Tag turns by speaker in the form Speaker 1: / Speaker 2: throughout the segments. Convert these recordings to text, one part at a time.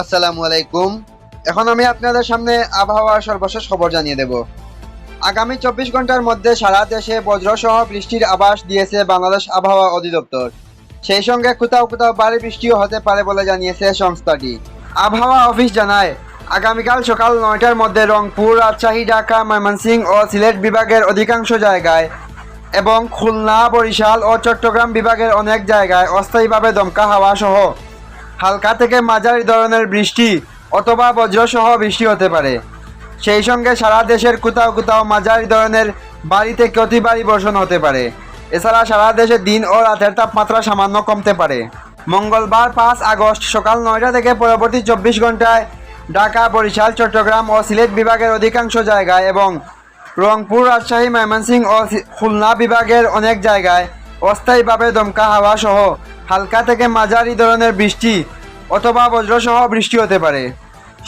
Speaker 1: আসসালামু আলাইকুম। এখন আমি আপনাদের সামনে আবহাওয়ার সর্বশেষ খবর জানিয়ে দেব। আগামী চব্বিশ ঘণ্টার মধ্যে সারা দেশে বজ্রসহ বৃষ্টির আভাস দিয়েছে বাংলাদেশ আবহাওয়া অধিদপ্তর। সেই সঙ্গে কোথাও কোথাও ভারী বৃষ্টিও হতে পারে বলে জানিয়েছে সংস্থাটি। আবহাওয়া অফিস জানায়, আগামীকাল সকাল নয়টার মধ্যে রংপুর, রাজশাহী, ঢাকা, ময়মনসিংহ ও সিলেট বিভাগের অধিকাংশ জায়গায় এবং খুলনা, বরিশাল ও চট্টগ্রাম বিভাগের অনেক জায়গায় অস্থায়ীভাবে দমকা হাওয়া সহ হালকা থেকে মাঝারি ধরনের বৃষ্টি অথবা বজ্রসহ বৃষ্টি হতে পারে। সেই সঙ্গে সারা দেশের কোথাও কোথাও মাঝারি ধরনের বাড়ি থেকে অতি বর্ষণ হতে পারে। এছাড়া সারা দেশে দিন ও রাতের তাপমাত্রা সামান্য কমতে পারে। মঙ্গলবার পাঁচ আগস্ট সকাল নয়টা থেকে পরবর্তী চব্বিশ ঘন্টায় ঢাকা, বরিশাল, চট্টগ্রাম ও সিলেট বিভাগের অধিকাংশ জায়গায় এবং রংপুর, রাজশাহী, ময়মনসিংহ ও খুলনা বিভাগের অনেক জায়গায় অস্থায়ীভাবে দমকা হাওয়া সহ হালকা থেকে মাঝারি ধরনের বৃষ্টি অথবা বজ্রসহ বৃষ্টি হতে পারে।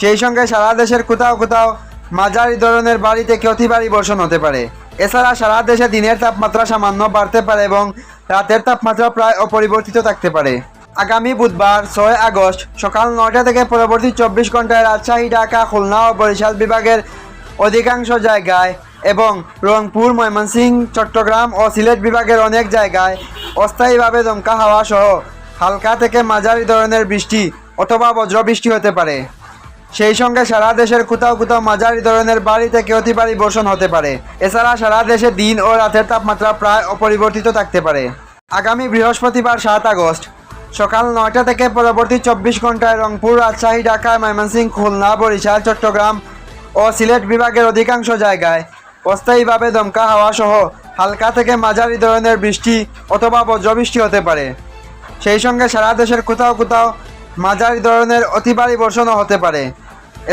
Speaker 1: সেই সঙ্গে সারা দেশের কোথাও কোথাও মাঝারি ধরনের বাড়ি থেকে অতি ভারী বর্ষণ হতে পারে। এছাড়া সারা দেশে দিনের তাপমাত্রা সামান্য বাড়তে পারে এবং রাতের তাপমাত্রা প্রায় অপরিবর্তিত থাকতে পারে। আগামী বুধবার, ছয় আগস্ট, সকাল নয়টা থেকে পরবর্তী চব্বিশ ঘন্টায় রাজশাহী, ঢাকা, খুলনা ও বরিশাল বিভাগের অধিকাংশ জায়গায় এবং রংপুর ময়মনসিংহ চট্টগ্রাম ও সিলেট বিভাগের অনেক জায়গায় অস্থায়ীভাবে দমকা হাওয়া সহ হালকা থেকে মাঝারি ধরনের বৃষ্টি অথবা বজ্রবৃষ্টি হতে পারে। সেই সঙ্গে সারা দেশের কোথাও কোথাও মাঝারি ধরনের বাড়ি থেকে অতি ভারী বর্ষণ হতে পারে। এছাড়া সারা দেশে দিন ও রাতের তাপমাত্রা প্রায় অপরিবর্তিত থাকতে পারে। আগামী বৃহস্পতিবার সাত আগস্ট, সকাল নয়টা থেকে পরবর্তী চব্বিশ ঘন্টায় রংপুর, রাজশাহী, ঢাকা ময়মনসিংহ খুলনা, বরিশাল, চট্টগ্রাম ও সিলেট বিভাগের অধিকাংশ জায়গায় অস্থায়ীভাবে দমকা হাওয়া সহ হালকা থেকে মাঝারি ধরনের বৃষ্টি অথবা বজ্রবৃষ্টি হতে পারে। সেই সঙ্গে সারা দেশের কোথাও কোথাও মাঝারি ধরনের অতি ভারী বর্ষণও হতে পারে।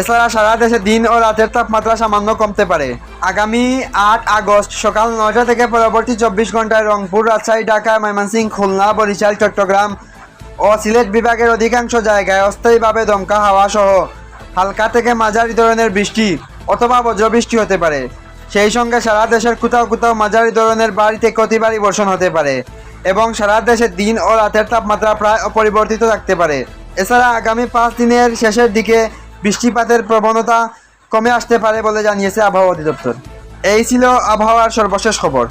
Speaker 1: এছাড়া সারা দেশে দিন ও রাতের তাপমাত্রা সামান্য কমতে পারে। আগামী আট আগস্ট সকাল নয়টা থেকে পরবর্তী চব্বিশ ঘন্টায় রংপুর, রাজশাহী, ঢাকা, ময়মনসিংহ, খুলনা, বরিশাল, চট্টগ্রাম ও সিলেট বিভাগের অধিকাংশ জায়গায় অস্থায়ীভাবে দমকা হাওয়া সহ হালকা থেকে মাঝারি ধরনের বৃষ্টি অথবা বজ্রবৃষ্টি হতে পারে। সেই সঙ্গে সারা দেশের কোথাও কোথাও মাঝারি ধরনের বাড়িতে থেকে অতি বর্ষণ হতে পারে এবং সারা দেশে দিন ও রাতের তাপমাত্রা প্রায় অপরিবর্তিত থাকতে পারে। এছাড়া আগামী পাঁচ দিনের শেষের দিকে বৃষ্টিপাতের প্রবণতা কমে আসতে পারে বলে জানিয়েছে আবহাওয়া অধিদপ্তর। এই ছিল আবহাওয়ার সর্বশেষ খবর।